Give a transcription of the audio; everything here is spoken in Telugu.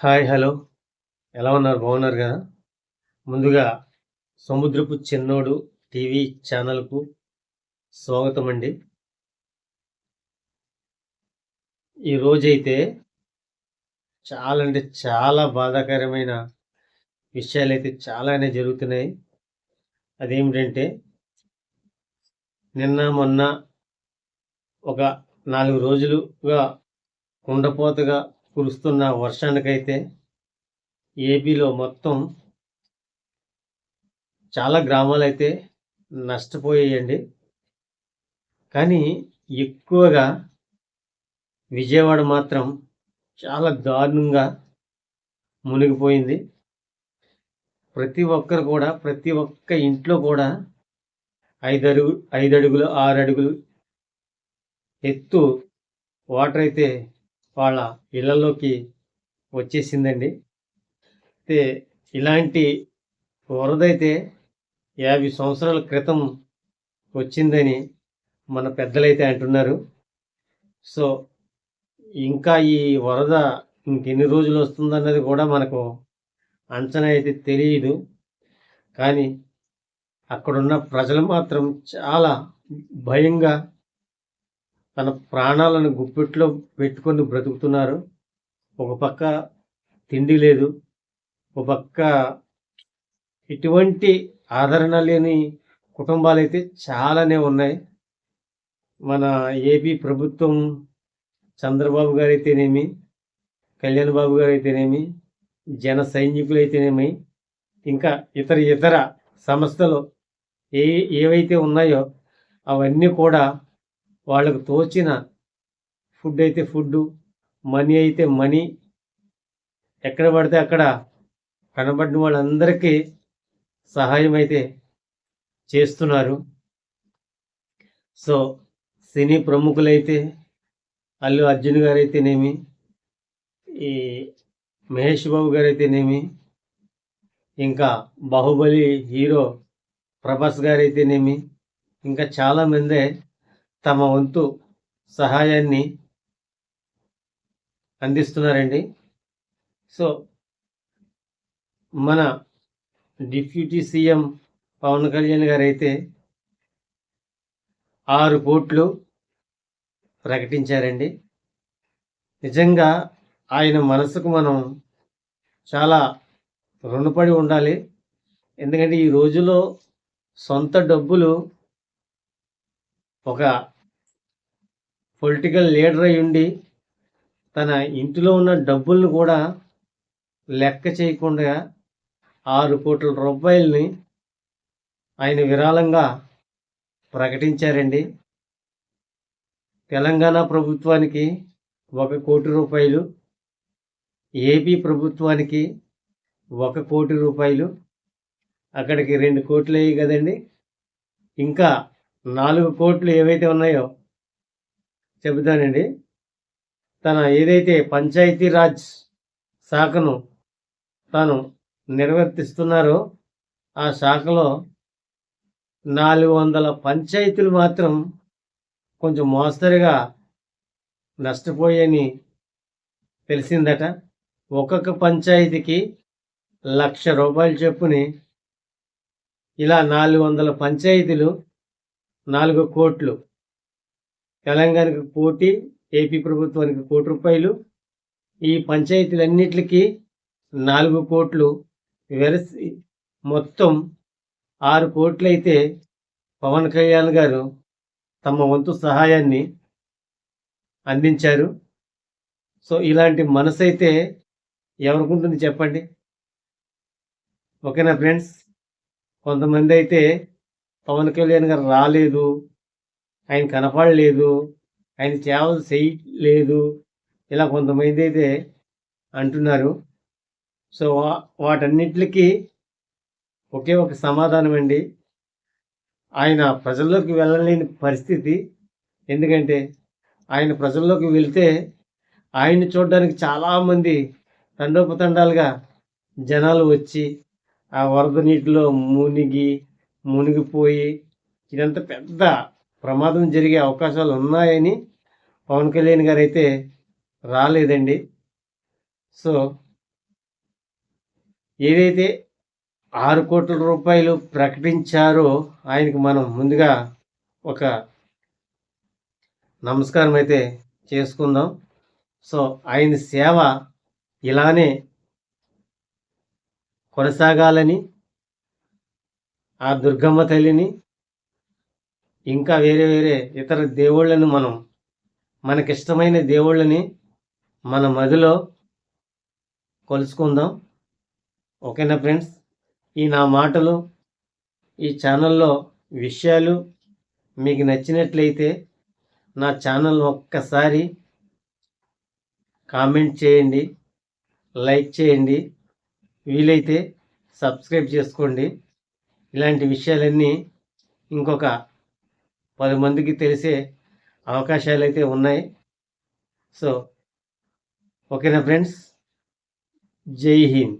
Hi hello. ఎలా ఉన్నారు? బాగున్నారు కదా? ముందుగా సముద్రపు చిన్నోడు టీవీ ఛానల్కు స్వాగతం అండి ఈరోజైతే చాలా అంటే చాలా బాధాకరమైన విషయాలు అయితే చాలానే జరుగుతున్నాయి. అదేమిటంటే నిన్న మొన్న ఒక నాలుగు రోజులుగా కుండపోతగా కురుస్తున్న వర్షానికైతే ఏపీలో మొత్తం చాలా గ్రామాలు అయితే నష్టపోయాయండి. కానీ ఎక్కువగా విజయవాడ మాత్రం చాలా దారుణంగా మునిగిపోయింది. ప్రతి ఒక్కరు కూడా ప్రతి ఒక్క ఇంట్లో కూడా ఐదు అడుగు ఐదు అడుగులు ఆరు అడుగులు ఎత్తు వాటర్ అయితే వాళ్ళ ఇళ్ళలోకి వచ్చేసిందండి. అయితే ఇలాంటి వరద అయితే యాభై సంవత్సరాల క్రితం వచ్చిందని మన పెద్దలైతే అంటున్నారు. సో ఇంకా ఈ వరద ఇంకెన్ని రోజులు వస్తుందన్నది కూడా మనకు అంచనా అయితే తెలియదు. కానీ అక్కడున్న ప్రజలు మాత్రం చాలా భయంగా తన ప్రాణాలను గుప్పెట్లో పెట్టుకొని బ్రతుకుతున్నారు. ఒక పక్క తిండి లేదు. ఒక పక్క ఎటువంటి ఆదరణ లేని కుటుంబాలు అయితే చాలానే ఉన్నాయి. మన ఏపీ ప్రభుత్వం చంద్రబాబు గారు అయితేనేమి కళ్యాణ్ బాబు గారు అయితేనేమి జన సైనికులు అయితేనేమి ఇంకా ఇతర ఇతర సంస్థలు ఏ ఏవైతే ఉన్నాయో అవన్నీ కూడా వాళ్ళకు తోచిన ఫుడ్ అయితే ఫుడ్ మనీ అయితే మనీ ఎక్కడ పడితే అక్కడ కనబడిన వాళ్ళందరికీ సహాయం అయితే చేస్తున్నారు. సో సినీ ప్రముఖులైతే అల్లు అర్జున్ గారైతేనేమి ఈ మహేష్ బాబు గారైతేనేమి ఇంకా బాహుబలి హీరో ప్రభాస్ గారైతేనేమి ఇంకా చాలామందే తమ వంతు సహాయాన్ని అందిస్తున్నారండి. సో మన డిప్యూటీ సీఎం పవన్ కళ్యాణ్ గారు అయితే ఆరు కోట్లు ప్రకటించారండి. నిజంగా ఆయన మనసుకు మనం చాలా రుణపడి ఉండాలి. ఎందుకంటే ఈ రోజులో సొంత డబ్బులు ఒక పొలిటికల్ లీడర్ అయి ఉండి తన ఇంటిలో ఉన్న డబ్బులను కూడా లెక్క చేయకుండా ఆరు కోట్ల రూపాయలని ఆయన విరాళంగా ప్రకటించారండి. తెలంగాణ ప్రభుత్వానికి ఒక కోటి రూపాయలు ఏపీ ప్రభుత్వానికి ఒక కోటి రూపాయలు అక్కడికి రెండు కోట్లు అయ్యి కదండి. ఇంకా నాలుగు కోట్లు ఏవైతే ఉన్నాయో చెబుతానండి. తన ఏదైతే పంచాయతీరాజ్ శాఖను తాను నిర్వర్తిస్తున్నారో ఆ శాఖలో నాలుగు వందల పంచాయతీలు మాత్రం కొంచెం మోస్తరుగా నష్టపోయాయని తెలిసిందట. ఒక్కొక్క పంచాయతీకి లక్ష రూపాయలు చెప్పుని ఇలా నాలుగు వందల పంచాయతీలు నాలుగు కోట్లు. తెలంగాణకు కోటి ఏపీ ప్రభుత్వానికి కోటి రూపాయలు. ఈ పంచాయతీలన్నిటికీ నాలుగు కోట్లు. వెరసి మొత్తం ఆరు కోట్లు అయితే పవన్ కళ్యాణ్ గారు తమ వంతు సహాయాన్ని అందించారు. సో ఇలాంటి మనసు అయితే ఎవరికి ఉంటుంది చెప్పండి? ఓకేనా ఫ్రెండ్స్? కొంతమంది అయితే పవన్ కళ్యాణ్ గారు రాలేదు. ఆయన కనపడలేదు. ఆయన సేవలు చేయలేదు. ఇలా కొంతమంది అయితే అంటున్నారు. సో వాటన్నిటికీ ఒకే ఒక సమాధానం అండి. ఆయన ప్రజల్లోకి వెళ్ళలేని పరిస్థితి. ఎందుకంటే ఆయన ప్రజల్లోకి వెళ్తే ఆయన్ని చూడడానికి చాలామంది తండోపతండాలుగా జనాలు వచ్చి ఆ వరద నీటిలో మునిగి మునిగిపోయి ఇదంత పెద్ద ప్రమాదం జరిగే అవకాశాలు ఉన్నాయని పవన్ కళ్యాణ్ గారు అయితే రాలేదండి. సో ఏదైతే ఆరు కోట్ల రూపాయలు ప్రకటించారో ఆయనకు మనం ముందుగా ఒక నమస్కారం అయితే చేసుకుందాం. సో ఆయన సేవ ఇలానే కొనసాగాలని ఆ దుర్గమ్మ తల్లిని ఇంకా వేరే వేరే ఇతర దేవుళ్ళను మనం మనకిష్టమైన దేవుళ్ళని మన మదిలో కొలుసుకుందాం ఓకేనా ఫ్రెండ్స్? ఈ నా మాటలు ఈ ఛానల్లో విషయాలు మీకు నచ్చినట్లయితే నా ఛానల్ ఒక్కసారి కామెంట్ చేయండి లైక్ చేయండి. వీలైతే సబ్స్క్రైబ్ చేసుకోండి. ఇలాంటి విషయాలన్నీ ఇంకొక పది మందికి తెలిసే అవకాశాలు అయితే ఉన్నాయి. సో ఓకేనా ఫ్రెండ్స్? జై హింద్.